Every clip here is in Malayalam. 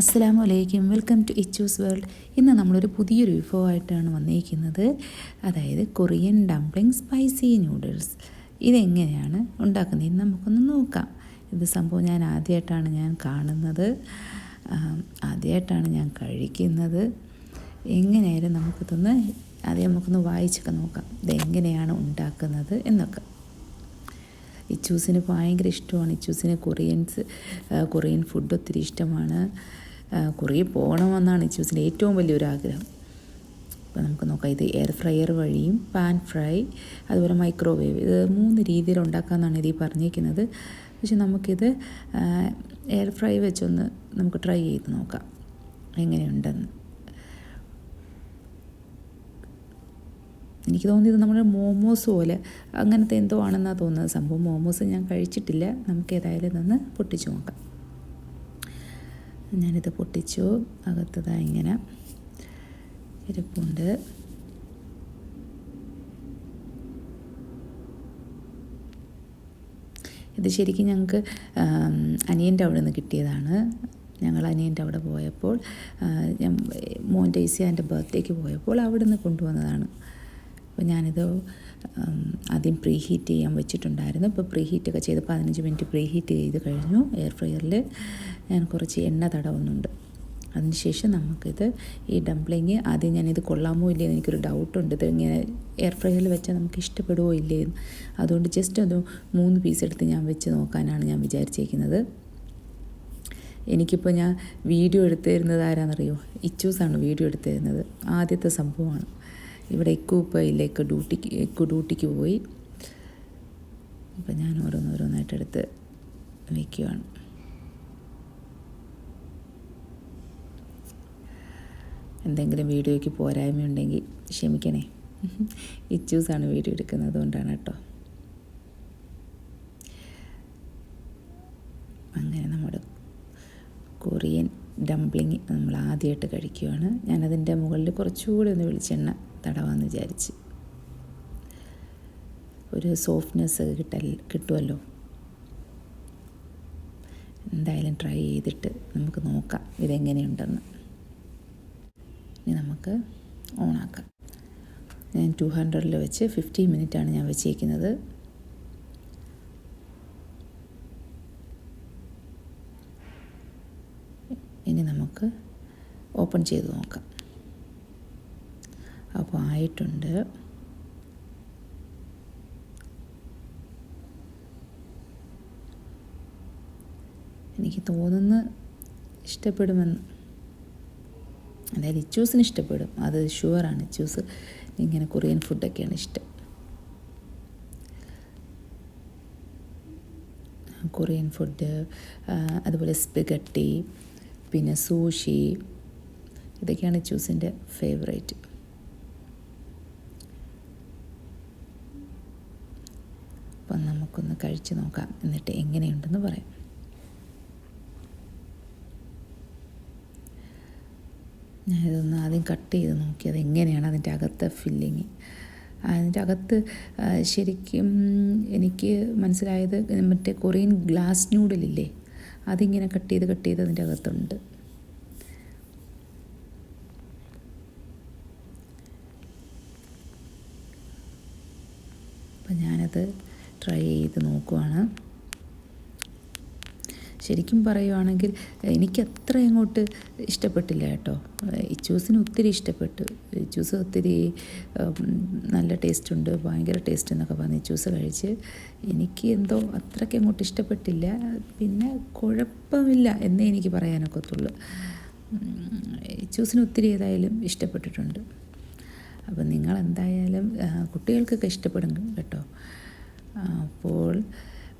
അസ്സലാമു അലൈക്കും വെൽക്കം ടു ഇച്ചൂസ് വേൾഡ്. ഇന്ന് നമ്മളൊരു പുതിയൊരു വിഭവമായിട്ടാണ് വന്നിരിക്കുന്നത് അതായത് കൊറിയൻ ഡംപ്ലിംഗ് സ്പൈസി നൂഡിൽസ്. ഇതെങ്ങനെയാണ് ഉണ്ടാക്കുന്നതെന്ന് നമുക്കൊന്ന് നോക്കാം. ഇത് സംഭവം ഞാൻ ആദ്യമായിട്ടാണ് ഞാൻ കാണുന്നത്. ആദ്യമായിട്ടാണ് ഞാൻ കഴിക്കുന്നത്. എങ്ങനെയായാലും നമുക്കിതൊന്ന് ആദ്യം നമുക്കൊന്ന് വായിച്ചൊക്കെ നോക്കാം. ഇതെങ്ങനെയാണ് ഉണ്ടാക്കുന്നത് എന്നൊക്കെ. ഇച്ചൂസിന് ഭയങ്കര ഇഷ്ടമാണ്. ഇച്ചൂസിന് കൊറിയൻസ് കൊറിയൻ ഫുഡ് ഒത്തിരി ഇഷ്ടമാണ്. ആ, കൊറിയ പോകണമെന്നാണ് ജ്യൂസിന്റെ ഏറ്റവും വലിയൊരു ആഗ്രഹം അപ്പോൾ നമുക്ക് നോക്കാം. ഇത് എയർ ഫ്രയർ വഴിയും പാൻ ഫ്രൈ അതുപോലെ മൈക്രോവേവ് ഇത് മൂന്ന് രീതിയിൽ ഉണ്ടാക്കാമെന്നാണ് ഇതിൽ പറഞ്ഞിരിക്കുന്നത്. പക്ഷെ നമുക്കിത് എയർ ഫ്രൈ വെച്ചൊന്ന് നമുക്ക് ട്രൈ ചെയ്ത് നോക്കാം. എങ്ങനെയുണ്ടെന്ന്. എനിക്ക് തോന്നിയത് നമ്മുടെ മോമോസ് പോലെ അങ്ങനത്തെ എന്തോ ആണെന്നാണ് തോന്നുന്നത്. സംഭവം മോമോസ് ഞാൻ കഴിച്ചിട്ടില്ല. നമുക്ക് ഏതായാലും ഇതൊന്ന് പൊട്ടിച്ചു നോക്കാം. ഞാനിത് പൊട്ടിച്ചു. അകത്തതാ ഇങ്ങനെ ഇരിപ്പുണ്ട്. ഇത് ശരിക്കും ഞങ്ങൾക്ക് അനിയന്റെ അവിടെ നിന്ന് കിട്ടിയതാണ്. ഞങ്ങൾ അനിയന്റെ അവിടെ പോയപ്പോൾ ഞാൻ മോന്റെ ഐസിയാന്റെ ബർത്ത്ഡേക്ക് പോയപ്പോൾ അവിടെ നിന്ന് കൊണ്ടുവന്നതാണ്. അപ്പോൾ ഞാനിത് ആദ്യം പ്രീ ഹീറ്റ് ചെയ്യാൻ വെച്ചിട്ടുണ്ടായിരുന്നു. ഇപ്പോൾ പ്രീ ഹീറ്റൊക്കെ ചെയ്ത് പതിനഞ്ച് മിനിറ്റ് പ്രീ ഹീറ്റ് ചെയ്ത് കഴിഞ്ഞു. എയർ ഫ്രയറിൽ ഞാൻ കുറച്ച് എണ്ണ തടവുന്നുണ്ട്. അതിനുശേഷം നമുക്കിത് ഈ ഡംപ്ലിങ് ആദ്യം ഞാനിത് കൊള്ളാമോ ഇല്ലേ എന്ന് എനിക്കൊരു ഡൗട്ടുണ്ട്. ഇത് ഇങ്ങനെ എയർ ഫ്രയറിൽ വെച്ചാൽ നമുക്ക് ഇഷ്ടപ്പെടുമോ ഇല്ലേ അതുകൊണ്ട് ജസ്റ്റ് ഒന്ന് മൂന്ന് പീസ് എടുത്ത് ഞാൻ വെച്ച് നോക്കാനാണ് ഞാൻ വിചാരിച്ചിരിക്കുന്നത് എനിക്കിപ്പോൾ ഞാൻ വീഡിയോ എടുത്തു തരുന്നത് ആരാണെന്നറിയോ ഇച്ചൂസാണ് വീഡിയോ എടുത്തു തരുന്നത് ആദ്യത്തെ സംഭവമാണ്. ഇവിടെ ഇക്കു ഇപ്പോൾ ഇല്ല ഇക്ക ഡ്യൂട്ടിക്ക് ഇക്കു ഡ്യൂട്ടിക്ക് പോയി. അപ്പം ഞാൻ ഓരോന്നോരോന്നായിട്ട് എടുത്ത് വയ്ക്കുകയാണ് എന്തെങ്കിലും വീഡിയോയ്ക്ക് പോരായ്മയുണ്ടെങ്കിൽ ക്ഷമിക്കണേ. ഇച്ചൂസാണ് വീഡിയോ എടുക്കുന്നത് അതുകൊണ്ടാണ് കേട്ടോ. അങ്ങനെ നമ്മുടെ കൊറിയൻ ഡംപ്ലിങ് നമ്മൾ ആദ്യമായിട്ട് കഴിക്കുകയാണ് ഞാനതിന്റെ മുകളിൽ കുറച്ചുകൂടി ഒന്ന് വെളിച്ചെണ്ണ തടവാന്ന് വിചാരിച്ച്. ഒരു സോഫ്റ്റ്നെസ് കിട്ടൽ കിട്ടുമല്ലോ എന്തായാലും ട്രൈ ചെയ്തിട്ട് നമുക്ക് നോക്കാം ഇതെങ്ങനെയുണ്ടെന്ന്. ഇനി നമുക്ക് ഓണാക്കാം. ഞാൻ ടു ഹൺഡ്രഡിൽ വെച്ച് ഫിഫ്റ്റീൻ മിനിറ്റാണ് ഞാൻ വെച്ചേക്കുന്നത് ഇനി നമുക്ക് ഓപ്പൺ ചെയ്ത് നോക്കാം. അപ്പോൾ ആയിട്ടുണ്ട്. എനിക്ക് തോന്നുന്നു ഇഷ്ടപ്പെടുമെന്ന്. അതായത് ഇച്ചൂസിന് ഇഷ്ടപ്പെടും. അത് ഷുവറാണ്. ഇച്ചൂസ് ഇങ്ങനെ കൊറിയൻ ഫുഡൊക്കെയാണ് ഇഷ്ടം. കൊറിയൻ ഫുഡ് അതുപോലെ സ്പിഗട്ടി പിന്നെ സൂഷി ഇതൊക്കെയാണ് ചൂസിന്റെ ഫേവറേറ്റ് അപ്പം നമുക്കൊന്ന് കഴിച്ച് നോക്കാം എന്നിട്ട് എങ്ങനെയുണ്ടെന്ന് പറയാം. ഞാനിതൊന്ന് ആദ്യം കട്ട് ചെയ്ത് നോക്കി അത് എങ്ങനെയാണ് അതിന്റെ അകത്തെ ഫില്ലിങ് അതിന്റെ അകത്ത് ശരിക്കും എനിക്ക് മനസ്സിലായത് മറ്റേ കൊറിയൻ ഗ്ലാസ് നൂഡിലില്ലേ അതിങ്ങനെ കട്ട് ചെയ്ത് കട്ട് ചെയ്ത് അതിന്റെ അകത്തുണ്ട്. അപ്പം ഞാനത് ട്രൈ ചെയ്ത് നോക്കുവാണ്. ശരിക്കും പറയുവാണെങ്കിൽ എനിക്ക് അത്ര അങ്ങോട്ട് ഇഷ്ടപ്പെട്ടില്ല കേട്ടോ. ഇച്ചൂസിന് ഒത്തിരി ഇഷ്ടപ്പെട്ടു. ഇച്ചൂസ് ഒത്തിരി നല്ല ടേസ്റ്റ് ഉണ്ട് ഭയങ്കര ടേസ്റ്റ് എന്നൊക്കെ പറഞ്ഞു ഇച്ചൂസ് കഴിച്ച് എനിക്ക് എന്തോ അത്രയ്ക്ക് അങ്ങോട്ട് ഇഷ്ടപ്പെട്ടില്ല. പിന്നെ കുഴപ്പമില്ല എന്നേ എനിക്ക് പറയാനൊക്കത്തുള്ളൂ. ഇച്ചൂസിന് ഒത്തിരി ഏതായാലും ഇഷ്ടപ്പെട്ടിട്ടുണ്ട്. അപ്പം നിങ്ങൾ എന്തായാലും കുട്ടികൾക്കൊക്കെ ഇഷ്ടപ്പെടും കേട്ടോ. അപ്പോൾ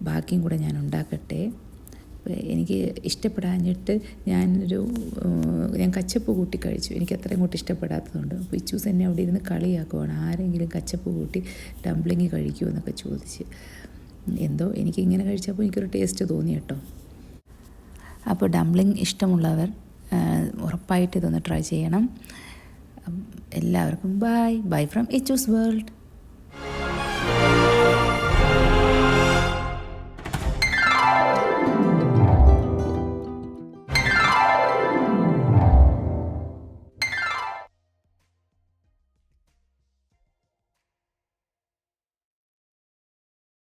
ബാക്കിയും കൂടെ ഞാൻ ഉണ്ടാക്കട്ടെ. എനിക്ക് ഇഷ്ടപ്പെടാഞ്ഞിട്ട് ഞാനൊരു ഞാൻ കച്ചപ്പ് കൂട്ടി കഴിച്ചു. എനിക്ക് അത്രയും കൂട്ടി ഇഷ്ടപ്പെടാത്തതുകൊണ്ട്. അപ്പോൾ ഇച്ചൂസ് എന്നെ അവിടെ ഇരുന്ന് കളിയാക്കുവാണ്. ആരെങ്കിലും കച്ചപ്പ് കൂട്ടി ഡംപ്ലിങ് കഴിക്കുമോ എന്നൊക്കെ ചോദിച്ച്. എന്തോ എനിക്ക് ഇങ്ങനെ കഴിച്ചപ്പോൾ എനിക്കൊരു ടേസ്റ്റ് തോന്നി കേട്ടോ. അപ്പോൾ ഡംപ്ലിംഗ് ഇഷ്ടമുള്ളവർ ഉറപ്പായിട്ട് ഇതൊന്ന് ട്രൈ ചെയ്യണം. എല്ലാവർക്കും bye. Bye from Ichoos world.